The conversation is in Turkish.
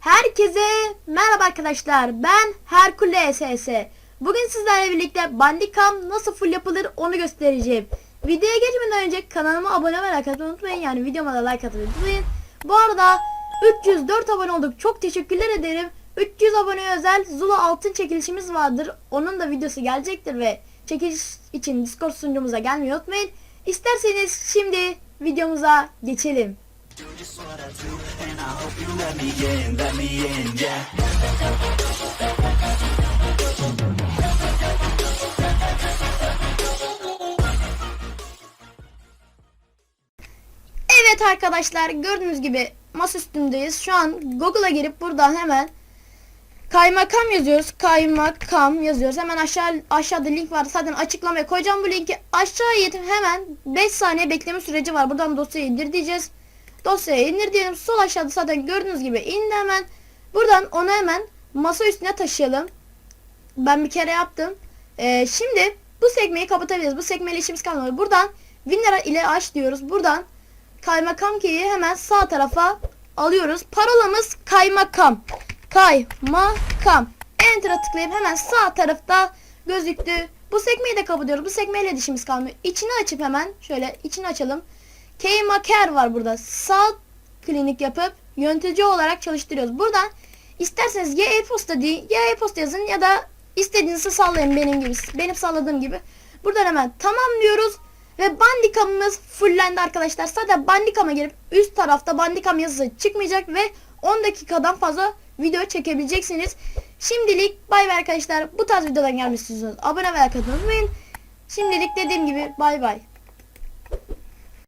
Herkese merhaba arkadaşlar. Ben Herkule SS. Bugün sizlerle birlikte Bandicam nasıl full yapılır onu göstereceğim. Videoya geçmeden önce kanalıma abone ve unutmayın. Yani videoma da like atmayı unutmayın. Bu arada 304 abone olduk. Çok teşekkürler ederim. 300 abone özel Zula altın çekilişimiz vardır. Onun da videosu gelecektir ve çekiliş için Discord sunucumuza gelmeyi unutmayın. İsterseniz şimdi videomuza geçelim. Evet arkadaşlar gördüğünüz gibi masa üstündeyiz. Şu an Google'a girip buradan hemen kaymakam yazıyoruz. Kaymakam yazıyoruz. Hemen aşağı aşağıda link var. Zaten açıklamaya koyacağım bu linki. Aşağıya yetim hemen 5 saniye bekleme süreci var. Buradan dosyayı indir diyeceğiz. Dosyayı indir diyelim. Sol aşağıda zaten gördüğünüz gibi indi hemen. Buradan onu hemen masa üstüne taşıyalım. Ben bir kere yaptım. Ee, şimdi bu sekmeyi kapatabiliriz. Bu sekmeyle işimiz kalmadı. Buradan Winner ile aç diyoruz. Buradan kaymakam keyi hemen sağ tarafa alıyoruz. Parolamız kaymakam. Kaymakam. Enter'a tıklayıp hemen sağ tarafta gözüktü. Bu sekmeyi de kapatıyoruz. Bu sekmeyle de işimiz kalmıyor. İçini açıp hemen şöyle içini açalım. Keymaker var burada. Sağ klinik yapıp yönetici olarak çalıştırıyoruz. Buradan isterseniz ya e-posta deyin ya e-posta yazın ya da istediğinizi sallayın benim gibi. Benim salladığım gibi. Buradan hemen tamam diyoruz. Ve bandikamımız fullendi arkadaşlar. Sadece bandikama gelip üst tarafta bandikam yazısı çıkmayacak ve 10 dakikadan fazla video çekebileceksiniz. Şimdilik bay bay arkadaşlar. Bu tarz videodan istiyorsanız abone ve like atmayı unutmayın. Şimdilik dediğim gibi bay bay.